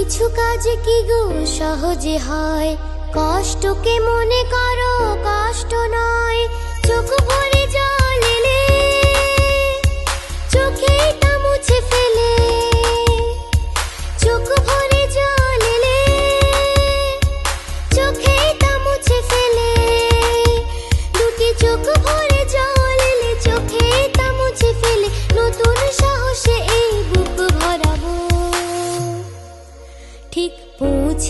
কিছু কাজ কি গো সহজে হয়? কষ্টকে মনে করো কষ্ট নয়। চোখ ভরে জল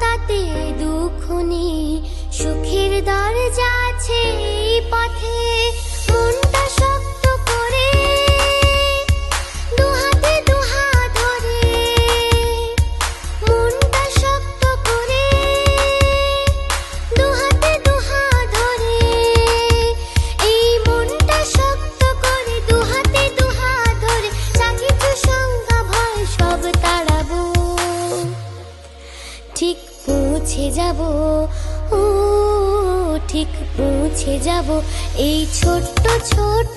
তাতে দুঃখ নেই সুখের দরজা আছে পথে। ঠিক পৌঁছে যাব ও ঠিক পৌঁছে যাব। এই ছোট্ট ছোট্ট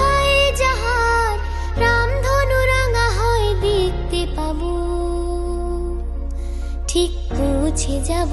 ঠিক পৌঁছে যাব।